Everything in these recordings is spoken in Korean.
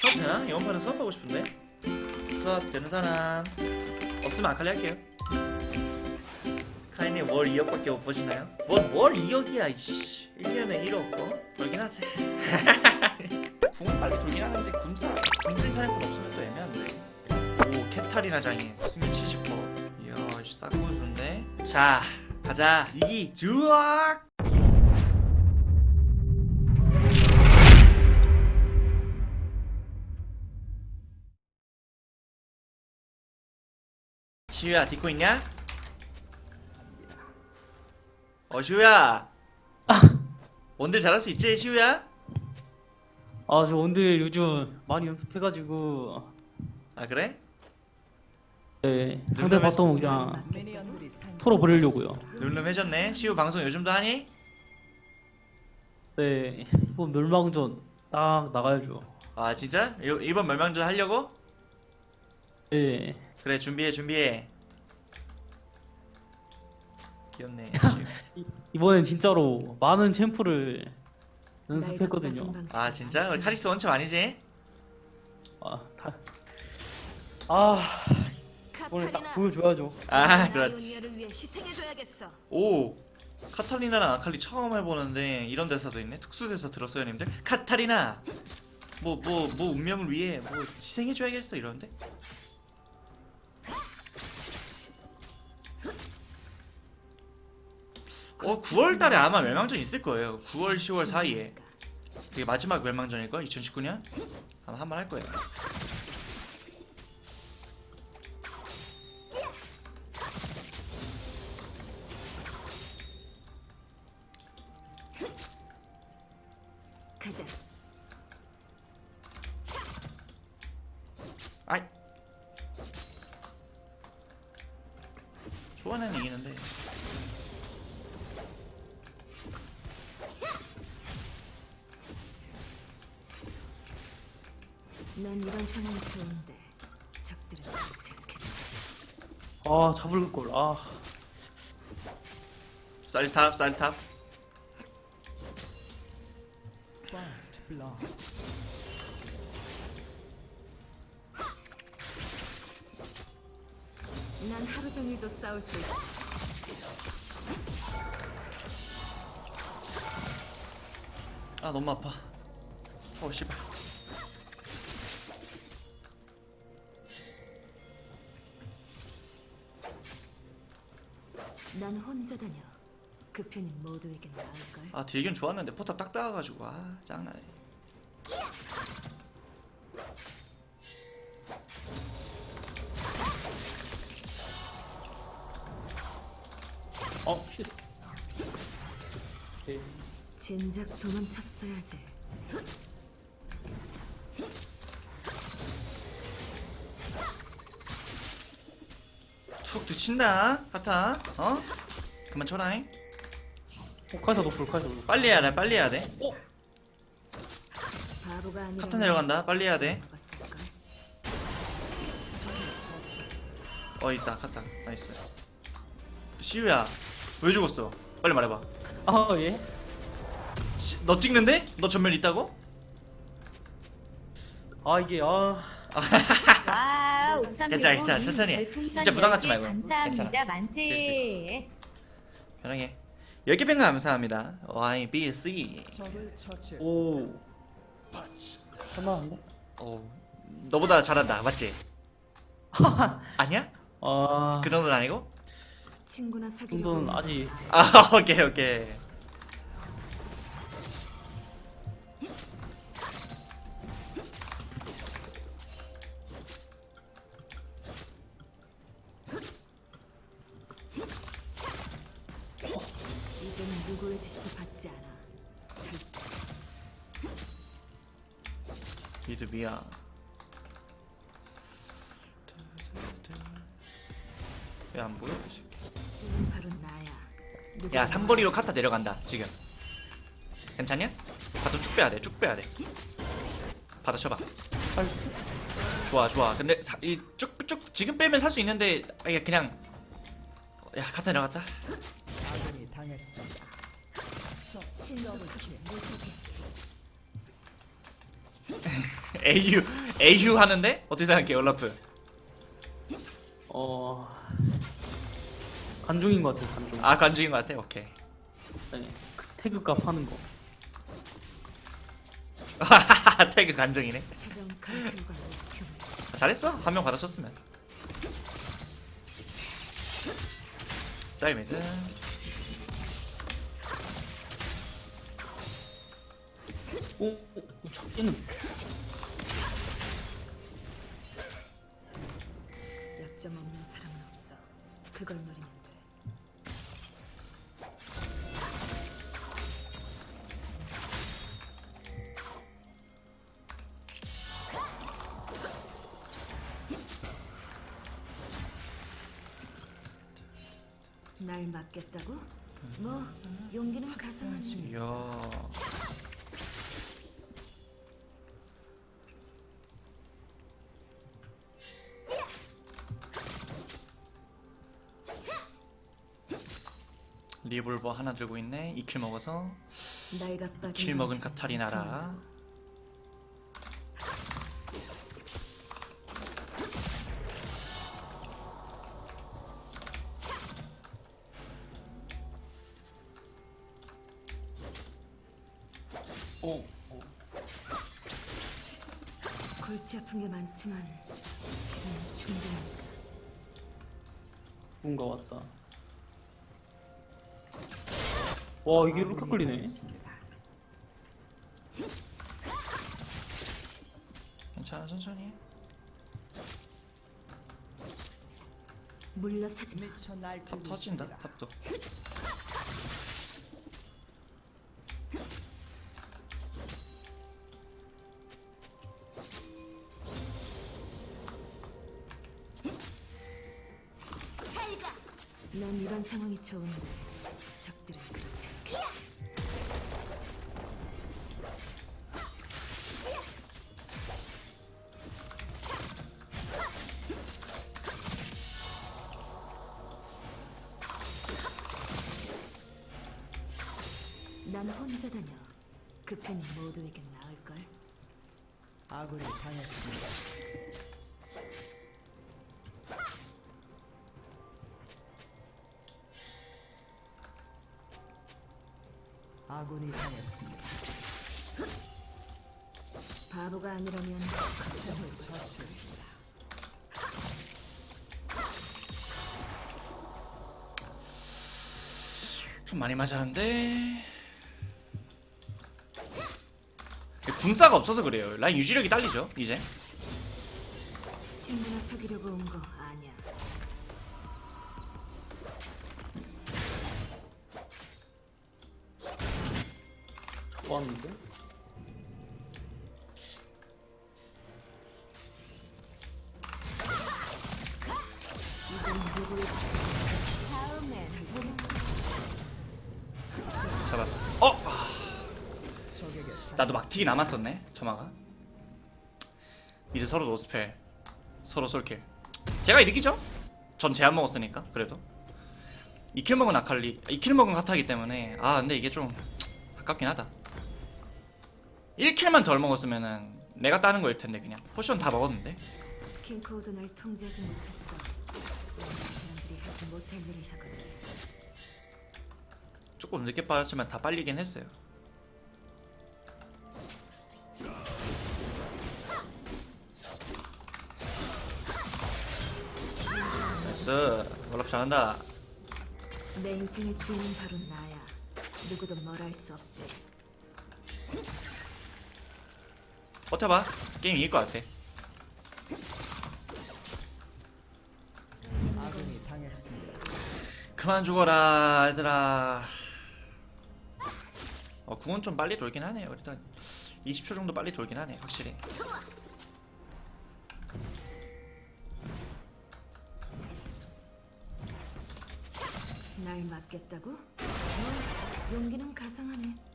수업 되나? 판은 수업하고 싶은데? 수업 되는 사람 없으면 아칼리 할게요. 카이님 월 2억밖에 못 보시나요? 월, 월 2억이야 이씨. 1년에 1억 어? 벌긴 하지. 궁은 빨리 돌긴 하는데 굶사. 굶들 사냥꾼 없으면 또 애매한데. 오 캐탈이나 장애 승률 70% 이야 씨, 좋은데. 자 가자. 이기 주악 시우야 듣고 있냐? 어 시우야 원딜 잘할 수 있지 시우야? 아, 저 오늘 요즘 많이 연습해가지고, 아 그래? 네, 상대 바텀 그냥 털어버리려고요. 늠름해졌네 시우 방송 요즘도 하니? 네, 이번 멸망전 딱 나가야죠. 아 진짜? 이- 이번 멸망전 하려고? 네, 그래 준비해 준비해 귀엽네. 이- 이번엔 진짜로 많은 챔프를 연습했거든요. 아 진짜? 우리 카리스 원첩 아니지? 아, 다, 아, 오늘 딱 보여줘야죠. 아, 그렇지. 오 카타리나랑 아칼리 처음 해보는데 이런 대사도 있네 특수 대사 들었어요 님들? 카타리나 뭐 뭐 뭐 운명을 위해 뭐 희생해줘야겠어 이러는데 어 9월 달에 아마 멸망전 있을 거예요. 9월 10월 사이에. 그게 마지막 멸망전일 걸? 2019년? 아마 한 번 할 거예요 난 이런 상황이 좋은데 적들은 그렇지 않겠지. 아, 잡을 걸. 아, 쌀탑 쌀탑 난 하루 종일도 싸울 수 있어. 아 너무 아파 어 씨발 난 혼자 다녀. 그 편이 모두에겐 나을걸. 아 딜견 좋았는데 포탑 딱 따가지고 아 짱나네 어, 쉣. 네. 진작 도망쳤어야지. 친다 카타 어? 그만 쳐라잉 어, 카이사 노플, 카이사 노플. 빨리 해야 돼 빨리 해야 돼 바보가 아니라. 카타 내려간다 빨리 해야 돼어 있다 카타 나이스 시우야 왜 죽었어 빨리 말해봐 아, 예? 시, 너 찍는데? 너 전멸 있다고? 아, 이게, 아. 와, 괜찮아, 괜찮아. 천천히 해. 진짜 부담 갖지 말고. 감사합니다. 괜찮아. 만세. 편하게 10개 팬가 감사합니다 Y, B, C 오. 할만한데? 어, 너보다 잘한다 맞지? 아니야? 아, 그 정도는 아니고? 친구나 사귀려고. 정도는 아직. 아 오케이 오케이 미드비야 왜 안 보여? 이 새끼? 넌 바로 나야. 야 삼거리로 카타 내려간다 지금 괜찮냐? 바텀 쭉 빼야 돼 쭉 빼야 돼 받아 쳐봐 좋아 좋아 근데 이쭉쭉 지금 빼면 살 수 있는데 아, 그냥 야 카타 내려갔다 모두게. AU AU 하는데 어떻게 생각해 올라프? 어 관중인 것 같아 관중. 아 관중인 것 같아. 오케이. 네. 그 태그값 하는 거. 태그 관중이네. 잘했어. 한 명 받아줬으면. 사이미드. 오, 오 잡기는 약점 없는 사람은 없어. 그걸 노리면 돼. 날 맡겠다고? 뭐 용기는 가상하니 이야. 리볼버 하나 들고 있네. 2킬 먹어서 킬 먹은. 카타리나라. 오, 오. 골치 아픈 게 많지만 지금 충분하니까. 누군가 왔다. 와 이게 이렇게 끌리네. 괜찮아 천천히. 해. 물러서지 마. 탑 터진다. 탑도. 난 혼자 다녀. 그 편이 모두에겐 나을걸. 아군이 당했습니다. 아군이 당했습니다. 바보가 아니라면 적을 처치했습니다. 좀 많이 맞았는데. 군사가 없어서 그래요. 라인 유지력이 딸리죠 이제. 친구나 사귀려고 온 거 아니야. 왔는데? 남았었네. 점화가. 미드 서로 노스펠. 서로 솔킬. 제가 이득이죠? 전 제한 먹었으니까 그래도. 2킬 먹은 아칼리, 2킬 먹은 카타기 때문에 아 근데 이게 좀 아깝긴 하다. 1킬만 덜 먹었으면은 내가 따는 거일 텐데 그냥 포션 다 먹었는데. 킹코도 날 통제하지 못했어. 사람들이 하지 못할 일을 하거든. 조금 늦게 빠졌지만 다 빨리긴 했어요. 나이스. 월랍 잘한다. 내 인생의 주인은 바로 나야. 누구도 뭘할수 없지. 버텨봐. 게임 이길 것 같아. 아군이 당했습니다. 그만 죽어라, 얘들아. 어, 궁은 좀 빨리 돌긴 하네요. 일단 20초 정도 빨리 돌긴 하네, 확실히. 날 맡겠다고? 뭐 용기는 가상하네.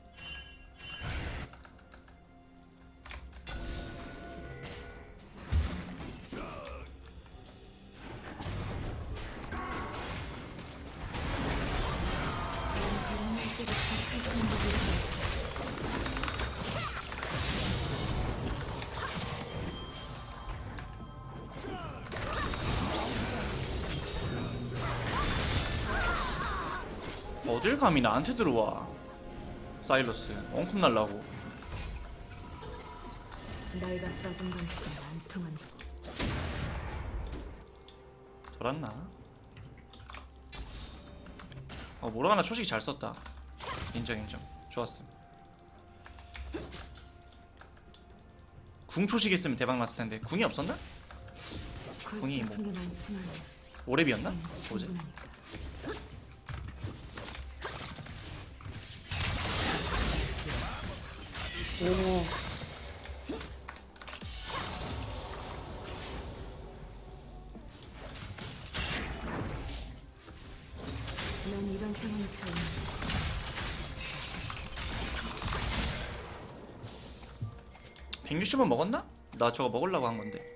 어딜 감히 나한테 들어와 사일러스 엉큼 날라고 방식은 안. 돌았나? 어 모라가나 초식이 잘 썼다 인정 인정 좋았음 궁 초식 했으면 대박 났을 텐데 궁이 없었나? 궁이 뭐- 오랩이었나? 시간은 어제 충분하니까. 오. 난 이런 상황이 처음. 160원 먹었나? 나 저거 먹으려고 한 건데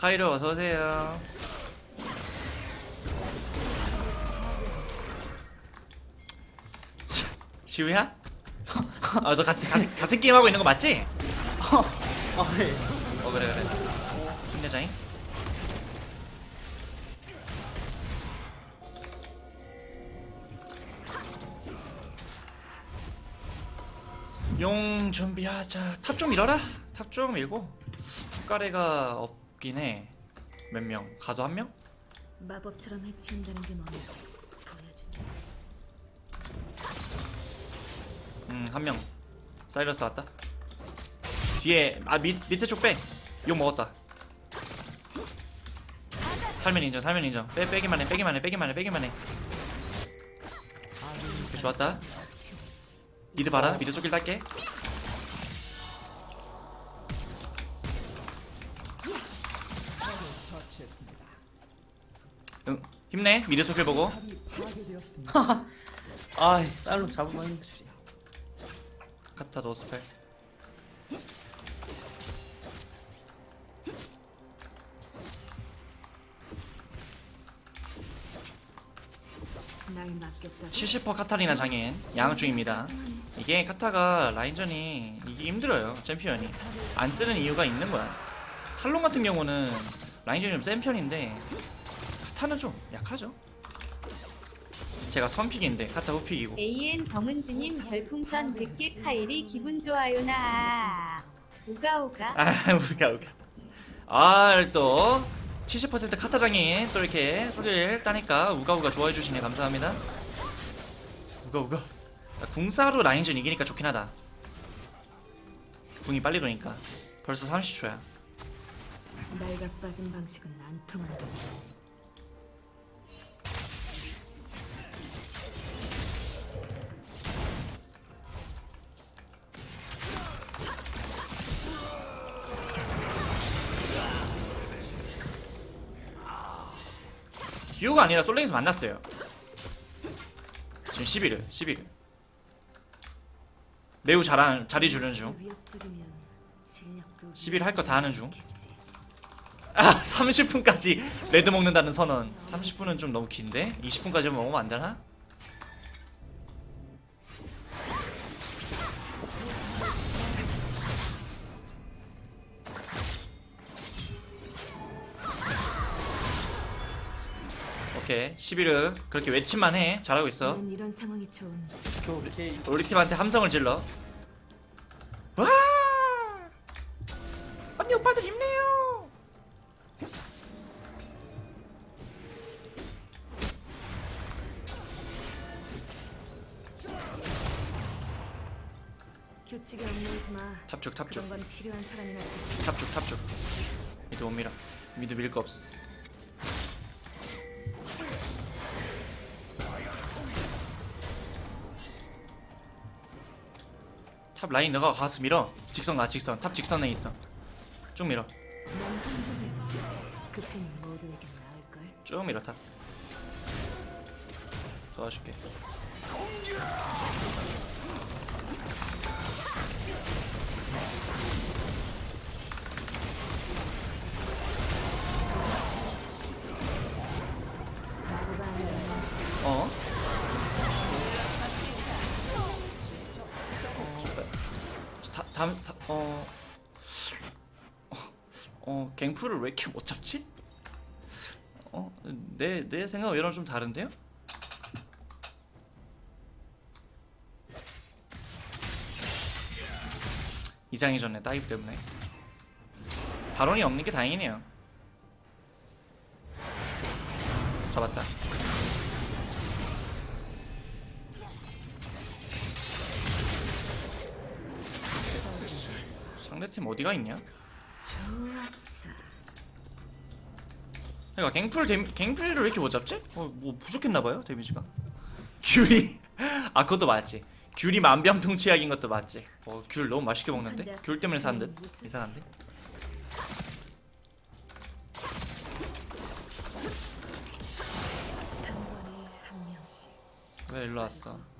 카이로 어서오세요 시우야? 아 너 같이 같은, 같은 게임 하고 있는 거 맞지? 아, 네. 어 그래 그래 힘내자잉 용 준비하자 탑 좀 밀어라 탑 좀 밀고 숟가래가 없 긴 해 몇 명? 가도 한 명? 마법처럼 해치운다는 게 뭔지 보여주지. 음한 명. 사이러스 왔다. 뒤에 아 밑, 밑에 쪽 빼 욕 먹었다. 살면 인정 살면 인정. 빼 빼기만 해 빼기만 해 빼기만 해 빼기만 해. 좋았다. 미드 봐라. 미드 쏘길 딸게 힘내 미드 쏘길 보고 탑이 파괴되었습니다. 아, 쌀로 잡으면 했는데. 카타 노스펠 날 맡겼다. 70% 카타리나 장인 양중입니다 이게 카타가 라인전이 이게 힘들어요 챔피언이 안 쓰는 이유가 있는 거야 탈론 같은 경우는 라인전이 좀 센 편인데 카타는 좀 약하죠? 제가 선픽인데 카타 후픽이고. AN 정은지님 별풍선 100개 카일이 기분 좋아요나. 우가우가. 아 우가 우가. 아또 70% 카타 장인 또 이렇게 소개를 따니까 우가우가 좋아해 주시네. 감사합니다. 우가우가. 궁사로 라인전 이기니까 좋긴 하다. 궁이 빨리 도니까. 벌써 30초야. 날가 빠진 방식은 안 통한다. 듀오가 아니라 솔랭에서 만났어요 지금 11일 11일 매우 잘한, 잘해주는 중 위협적이면 실력도 11할 거 다 하는 중. 아, 30분까지 레드 먹는다는 선언. 30분은 좀 너무 긴데? 20분까지 먹으면 안 되나? 11은 그렇게 외침만 해 잘하고 있어 난 이런 상황이 좋은. 오케이. 우리 팀한테 함성을 질러 와 언니 오빠들 힘내요. 규칙에 얽매이지 마. 탑죽 탑죽 그런 건 필요한 사람이나 지켜. 탑죽 탑죽. 미드 못 밀어. 미드 밀 거 없어. 탑 라인 너가 가서 밀어. 직선 가 직선. 탑 직선에 있어. 쭉 밀어. 쭉 밀어 탑. 도와줄게. 다, 다음 다, 어. 어, 어 갱프를 왜 이렇게 못 잡지? 어, 내 내 생각 이랑 좀 다른데요? 전에 다이브 때문에 발언이 없는 게 다행이네요. 잡았다. 상대팀 어디가 있냐? 좋았어. 그러니까 갱플 데미, 갱플을 왜 이렇게 못 잡지? 어, 뭐 부족했나봐요 데미지가. 귤이 아 그것도 맞지. 귤이 만병통치약인 것도 맞지. 어, 귤 너무 맛있게 먹는데? 귤 때문에 산 듯? 이상한데? 왜 일로 왔어?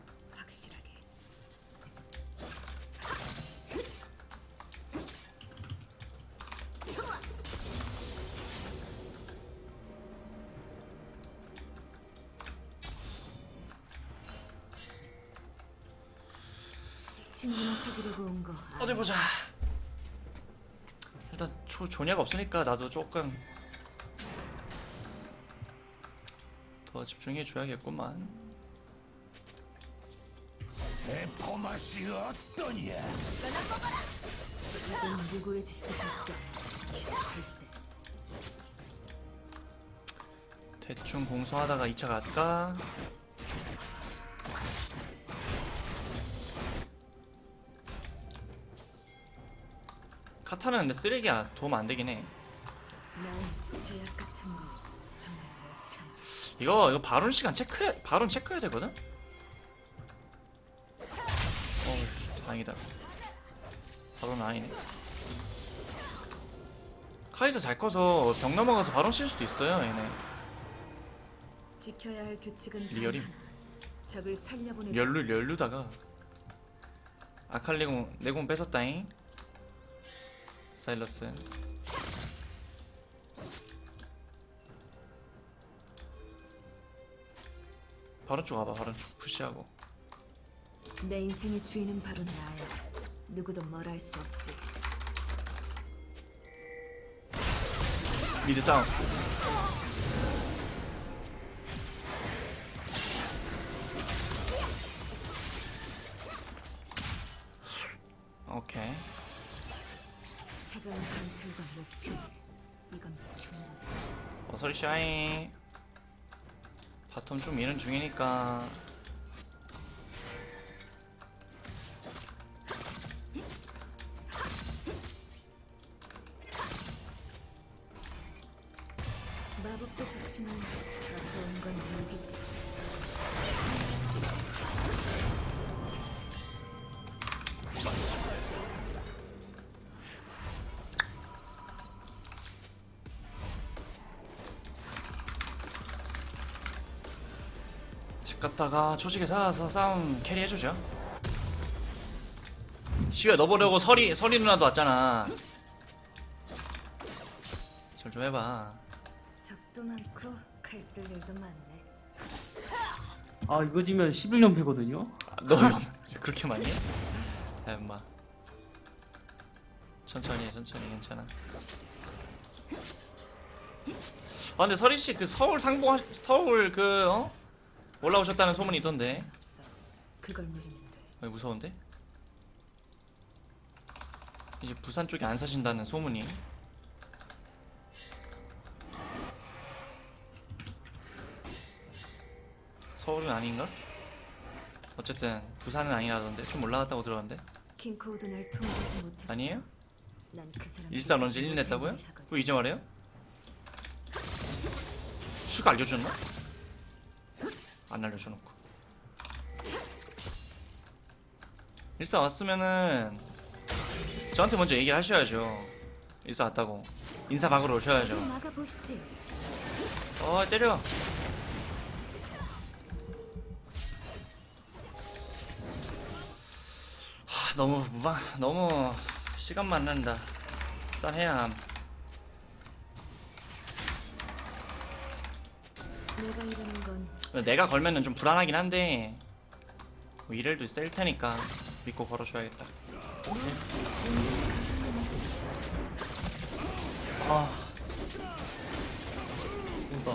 온 거. 어디 보자. 일단 조, 조냐가 없으니까 나도 조금 더 집중해 줘야겠구만. 이젠 누구의 지시도 받지 않아. 절대. 대충 공수하다가 2차 갈까? 카타는 근데 쓰레기야 도움 안 되긴 해. 이거 이거 발언 시간 체크 발언 체크해야 되거든. 어 다행이다. 발언 아니네. 카이사 잘 커서 벽 넘어가서 발언 칠 수도 있어요 얘네. 지켜야 할 규칙은 단 리얼임. 적을 살려보내. 열루 열루다가 아칼리공 내공 뺏었다잉. 사일러스. 바로 쪽 와봐 바로 쪽 푸시하고 내 인생의 주인은 바로 나야. 누구도 뭘 할 수 없지. 미드 싸움 오케이 차가운 상처과 목표. 이건 충분해. 어서리 샤이 바텀 좀 미는 중이니까 집 갔다가 초식에 살아서 싸움 캐리 해주죠 시우야 너 보려고 설이 설이 누나도 왔잖아 절 좀 해봐 적도 많고 칼쓸 일도 많네. 아 이거 지면 11연패거든요 아, 너 영- 그렇게 많이 해? 야 임마 천천히 해 천천히 괜찮아 아 근데 서리씨 그 서울 상봉 서울 그 어? 올라오셨다는 소문이 있던데. 그걸 노리면 돼. 왜 무서운데? 이제 부산 쪽에 안 사신다는 소문이 서울은 아닌가? 어쨌든 부산은 아니라던데 좀 올라갔다고 들었는데 킹코우도 날 통제하지 못했어. 아니에요? 난그 사람 일산 런지 1년 냈다고요? 왜 이제 말해요? 슈가 알려줬나? 안 알려줘놓고 일산 왔으면은 저한테 먼저 얘기를 하셔야죠. 일산 왔다고. 인사 박으러 오셔야죠. 어 때려. 하, 너무 무방 너무 시간 만 난다. 싼해야 함. 내가 건 내가 걸면은 좀 불안하긴 한데 뭐 이래도 셀 테니까 믿고 걸어줘야겠다 아. 뭔가.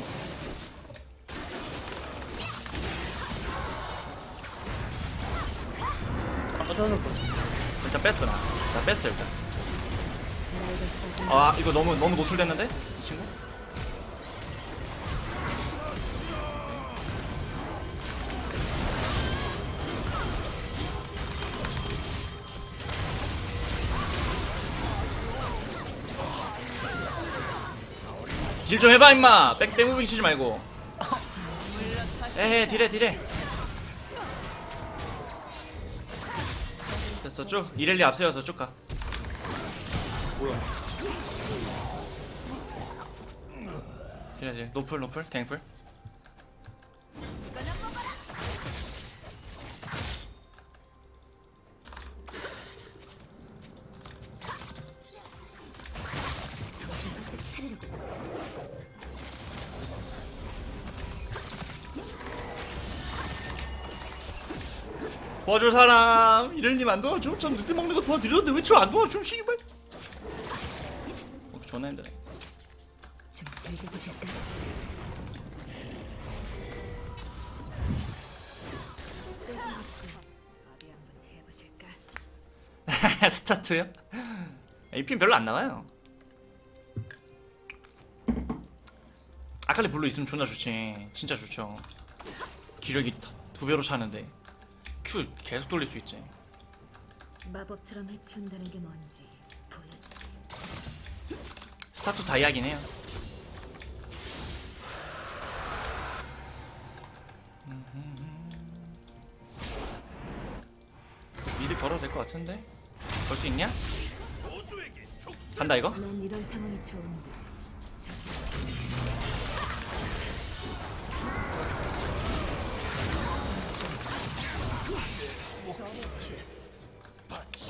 아, 빠져는 거. 일단 뺐어 나. 나 뺐어 일단 아 이거 너무 너무 노출됐는데? 딜 좀 해봐 임마. 백 백무빙 치지 말고. 에헤 딜해 딜해. 됐어 쭉. 이렐리 앞세워서 쭉가. 뭐야? 딜해 딜 노플 노플. 갱플 도와줄 사람 이렐님 안 도와줘? 전 늦게 먹는 거 도와드렸는데 왜 저 안 도와줌 씨발 어, 존나 힘드네 좀 즐겨보실까? 어디 해보실까? 스타트요? AP는 별로 안 나와요. 아칼리 블루 있으면 존나 좋지. 진짜 좋죠. 기력이 다- 두 배로 차는데 Q 계속 돌릴 수 있지. 마법처럼 해치운다는 게 뭔지 보여주지. 스타트 다이아긴 해요. 미드 걸어도 될 것 같은데? 걸 수 있냐? 간다 이거? 난 이런 상황이 좋은데.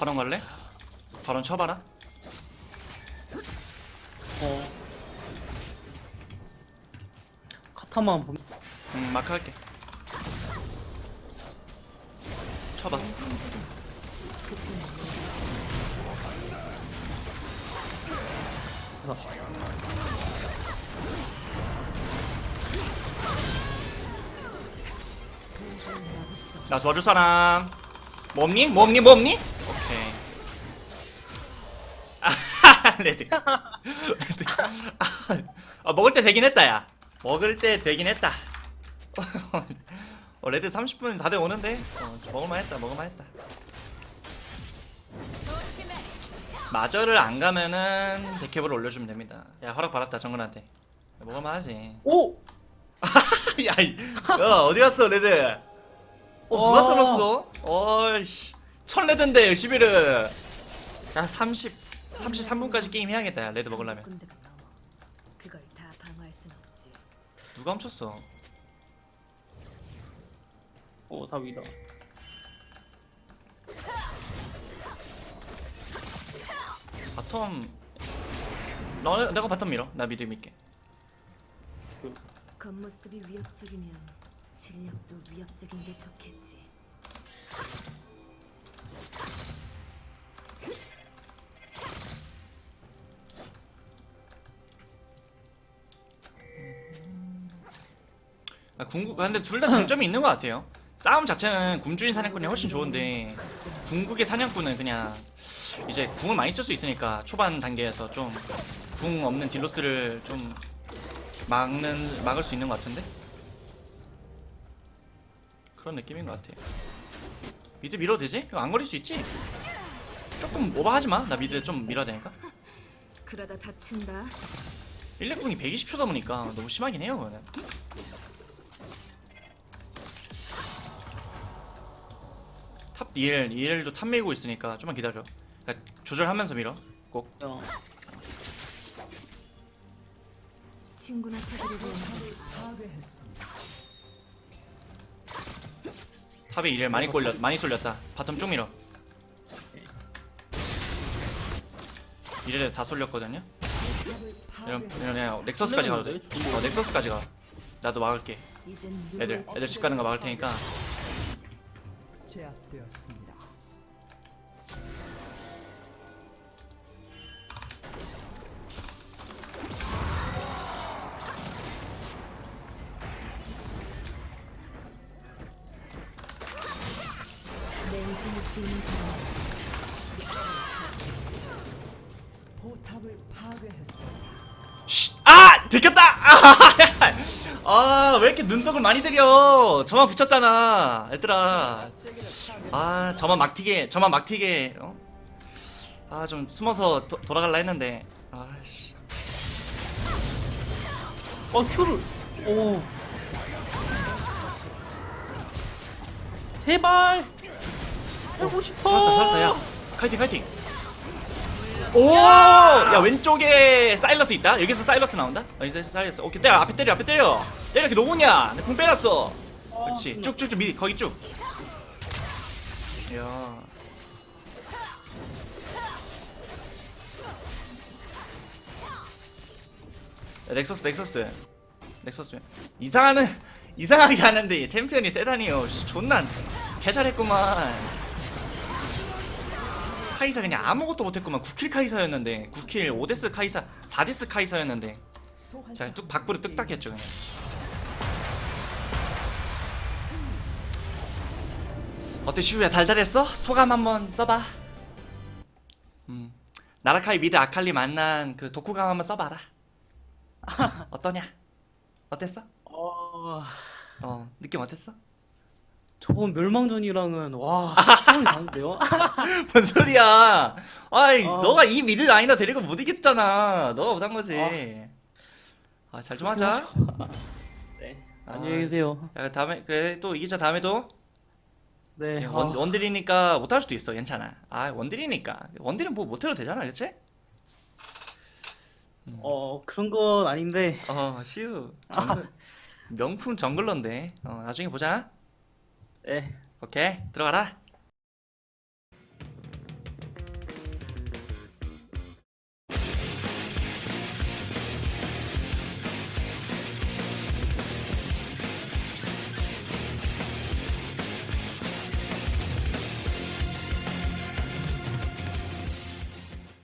바론 갈래? 바론 쳐봐라. 어. 카타만 보면. 음 마크 할게. 쳐봐. 나 도와줄 사람. 뭐 없니? 뭐 없니? 뭐 없니? 레드. 레드. 아, 먹을 때 되긴 했다, 야. 먹을 때 되긴 했다. 어, 레드 30분 다들 오는데? 어, 먹을만 했다, 먹을만 했다. 마저를 안 가면은 데캡을 올려주면 됩니다. 야, 허락 받았다, 정근한테. 먹을만 하지. 오! 야, 이- 야, 어디 갔어, 레드? 어, 누가 와. 털었어? 어이씨. 천 레드인데, 11은. 야, 30, 33분까지 게임 해야겠다, 야, 레드 먹으려면. 넘어. 그걸 다 방어할 순 없지. 누가 훔쳤어? 오, 다 위다. 바텀. 너, 내가 바텀 밀어. 나 미드 밀게. 겉모습이 위협적이면 실력도 위협적인 게 좋겠지. 궁극, 근데 둘 다 장점이 있는 것 같아요. 싸움 자체는 굶주린 사냥꾼이 훨씬 좋은데, 궁극의 사냥꾼은 그냥 이제 궁을 많이 쓸 수 있으니까 초반 단계에서 좀 궁 없는 딜로스를 좀 막는 막을 수 있는 것 같은데 그런 느낌인 것 같아. 미드 밀어도 되지? 이거 안 걸릴 수 있지? 조금 오버하지 마. 나 미드 좀 밀어야 되니까. 그러다 다친다. 일렉궁이 120초 남으니까 너무 심하긴 해요, 그거는. 탑 EL, EL도 탑 밀고 있으니까 좀만 기다려. 그러니까 조절하면서 밀어. 꼭. 어, 친구나 사귀려고. 탑에 EL 많이 꼴렸, 많이 쏠렸다. 바텀 쭉 밀어. EL 다 쏠렸거든요. 이런. 이런 그냥 넥서스까지 가도 돼. 어, 넥서스까지 가. 나도 막을게. 애들 애들 집 가는 거 막을 테니까. 제압되었습니다. 파괴했습니다. 쉿! 아! 들켰다! 아, 왜 이렇게 눈독을 많이 들여? 저만 붙였잖아, 얘들아. 아, 저만 막 튀게, 저만 막 튀게, 어? 아, 좀 숨어서 도, 돌아갈라 했는데. 아씨. 어 큐를. 오. 제발. 해보고 싶어. 살았다, 살았다, 야. 카이팅, 카이팅. 오! 야, 왼쪽에 사일러스 있다? 여기서 사일러스 나온다? 여기서 사일러스. 오케이, 때려. 앞에 때려, 앞에 때려. 때려, 이렇게 노냐? 내궁 빼놨어. 그렇지. 쭉쭉쭉 미 거기 쭉. 야. 야, 넥서스 넥서스 넥서스 이상하는 이상하게 하는데 챔피언이 세다니요 씨, 존나 개 잘했구만 카이사 그냥 아무것도 못했구만 9킬 카이사였는데 9킬 5데스 카이사 4데스 카이사였는데 소환사 자, 뚝 밖으로 뚝 닦였죠 그냥. 어때 슈야 달달했어? 소감 한번 써봐. 음, 나라카이 미드 아칼리 만난 그 독후감 한번 써봐라. 어떠냐? 어땠어? 어. 어, 느낌 어땠어? 저번 멸망전이랑은 와 차원이 다른데요? 뭔 소리야? 아이, 어. 너가 이 미드 라이너 데리고 못 이겼잖아. 너가 못한 거지. 아, 잘 좀 하자. 네. 아. 안녕히 계세요. 야, 다음에 그래 또 이기자 다음에도. 네. 원, 아, 원딜이니까 못할 수도 있어 괜찮아 아 원딜이니까 원딜은 뭐 못해도 되잖아 그치? 어 그런 건 아닌데. 어 시우 정글, 명품 정글러인데 어 나중에 보자 네. 오케이 들어가라